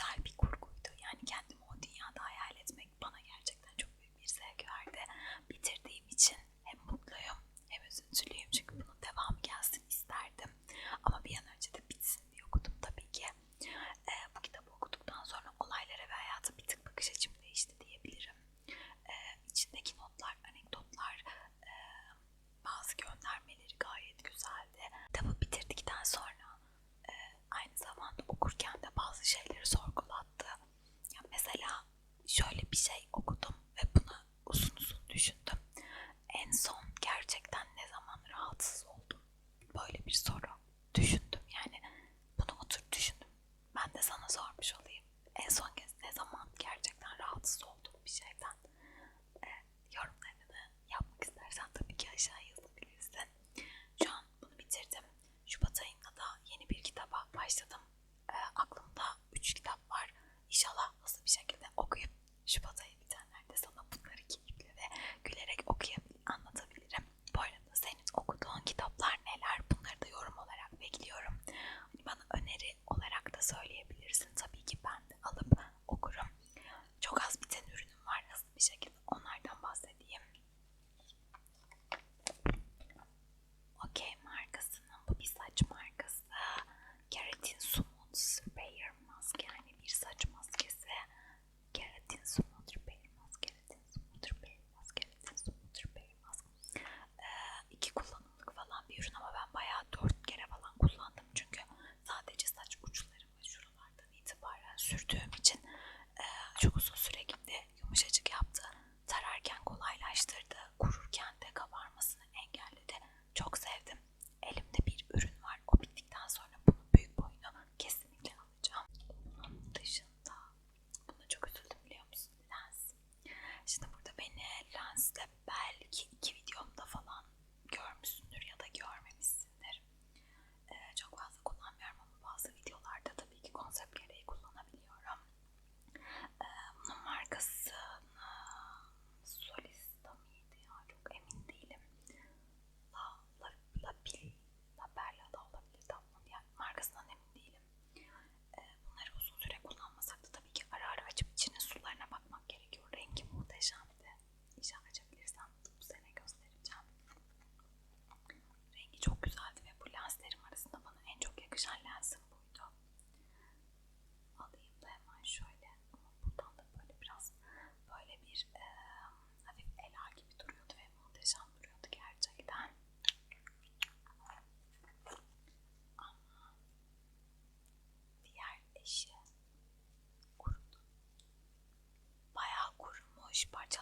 olarak. be safe. 上訴すれ。parçalar.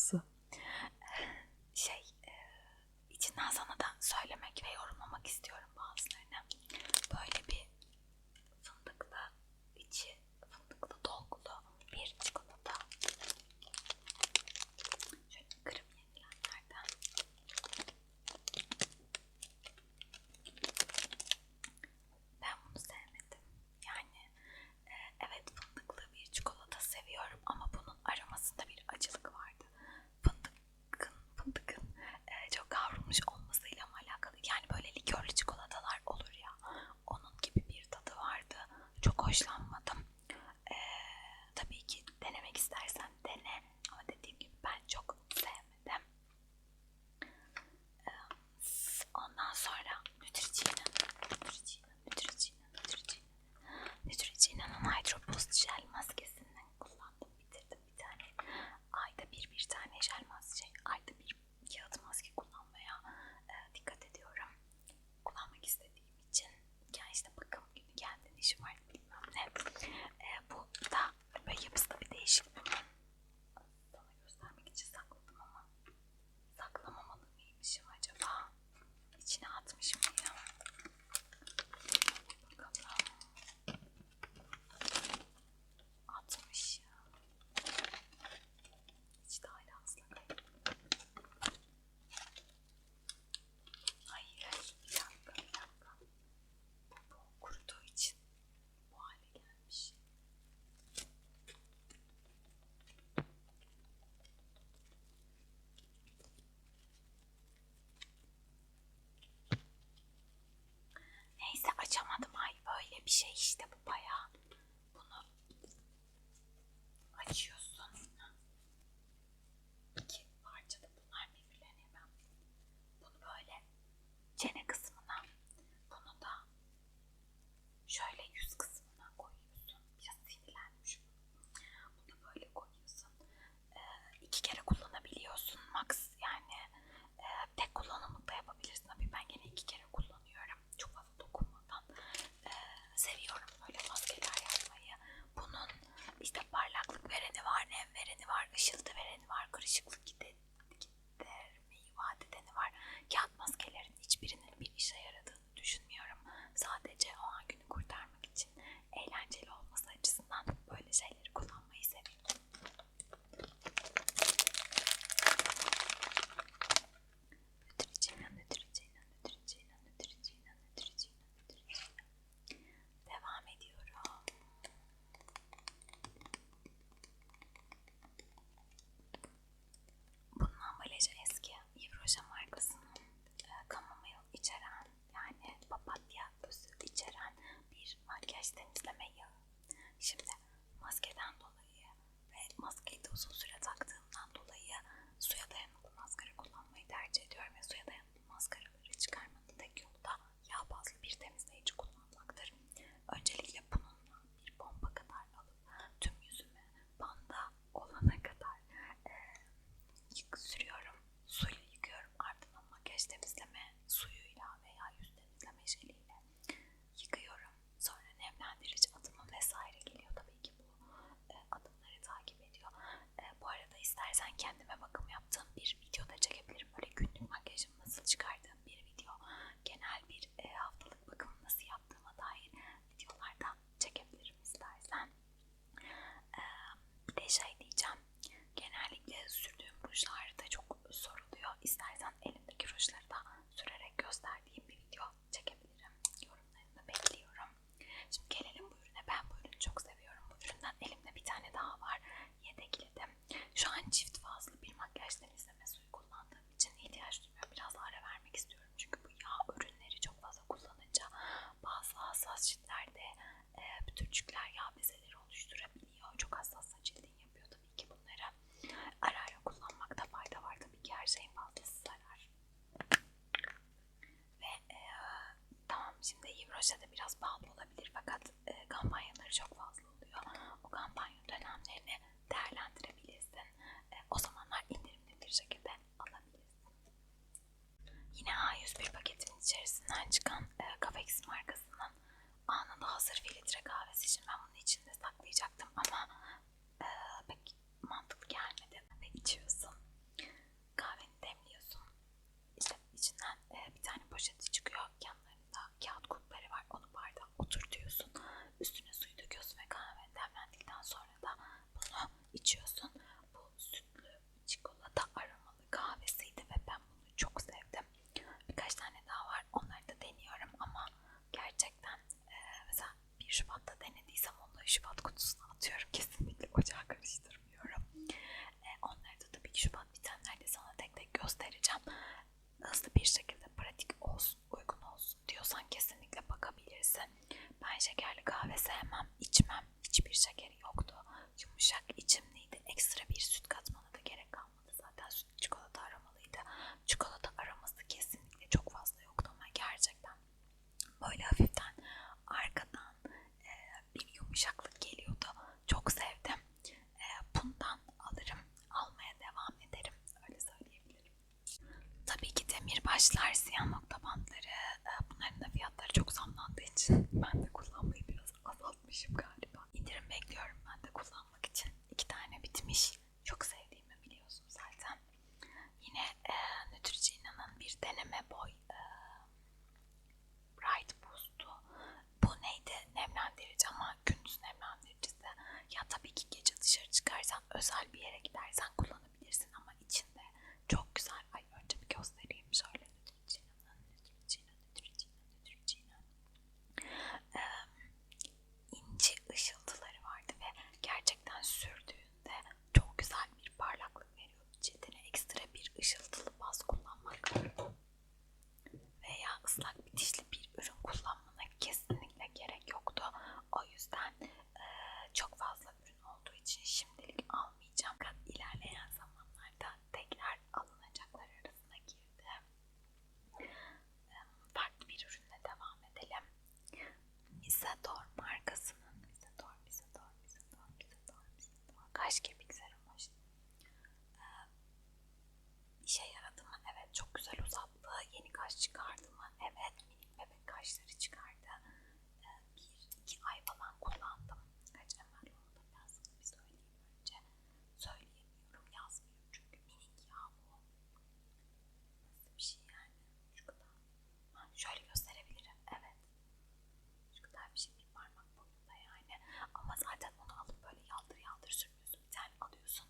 Yes Спасибо. İşte bu bayağı. Bunu açıyor. vereni var, ışıltı vereni var, kırışıklık gidermeyi vaat edeni var. Kağıt maskelerin hiçbirinin bir işe yaradığını düşünmüyorum. Sadece o an günü kurtarmak için eğlenceli olması açısından böyle şeyler rujlar çok soruluyor. İstersen elimdeki rujları da sürerek gösterdiğim bir video çekebilirim. Yorumlarını bekliyorum. Şimdi gelelim bu ürüne. Ben bu ürünü çok seviyorum. Bu üründen elimde bir tane daha var. Yedekledim. Şu an çift fazlı bir makyaj temizleme üstüne sürmüyorsun. Bir tane alıyorsun,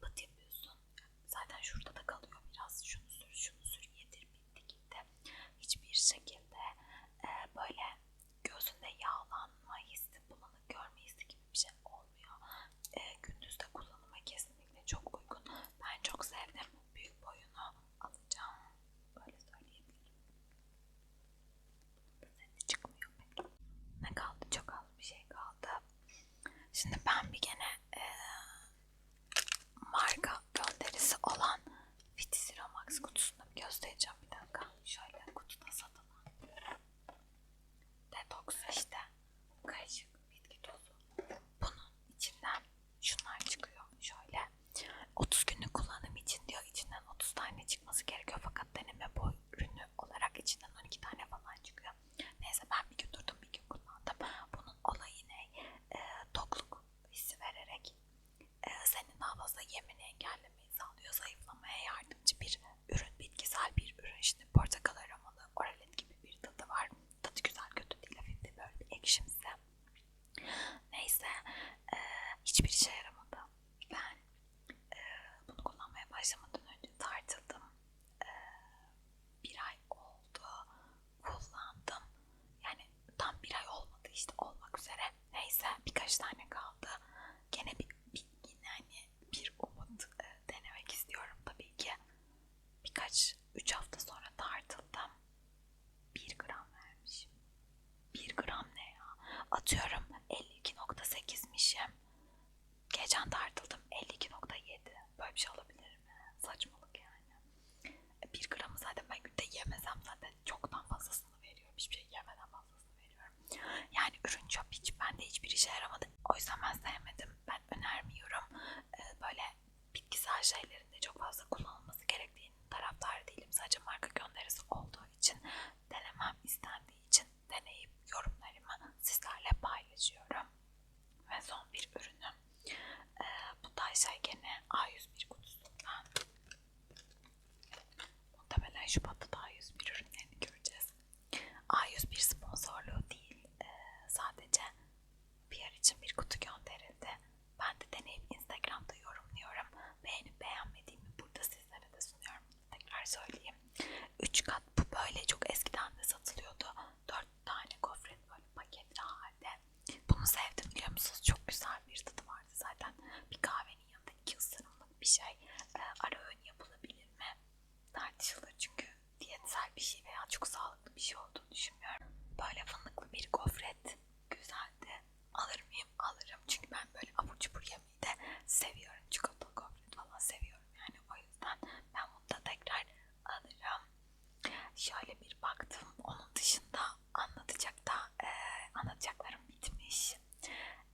pıt yapıyorsun. Zaten şurada da kalıyor biraz. Şunu sür, şunu sür, yedir, bitti gitti. Hiçbir şekilde e, böyle gözünde yağlanma hissi, bulanı görme hissi gibi bir şey olmuyor. E, gündüzde kullanıma kesinlikle çok uygun. Ben çok sevdim. Büyük boyunu alacağım. Böyle söyleyebilirim. Sesi çıkmıyor peki. Ne kaldı? Çok az bir şey kaldı. Şimdi ben bir gene hiçbir işe yaramadı. Ben e, bunu kullanmaya başlamadan önce tartıldım. E, bir ay oldu. Kullandım. Yani tam bir ay olmadı işte olmak üzere. Neyse birkaç tane kaldı. Gene bir, bir yine hani bir umut e, denemek istiyorum tabii ki. Birkaç, üç hafta sonra tartıldım. Bir gram vermişim. Bir gram ne ya? Atıyorum inşallah bir şey söyleyeyim. Üç kat bu böylece şöyle bir baktım. Onun dışında anlatacak da e, anlatacaklarım bitmiş.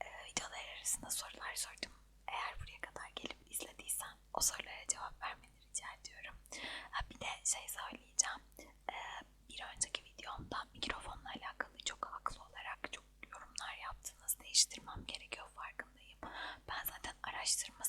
E, videolar arasında sorular sordum. Eğer buraya kadar gelip izlediysen o sorulara cevap vermeni rica ediyorum. Ha, bir de şey söyleyeceğim. E, bir önceki videomda mikrofonla alakalı çok haklı olarak çok yorumlar yaptınız. Değiştirmem gerekiyor farkındayım. Ben zaten araştırma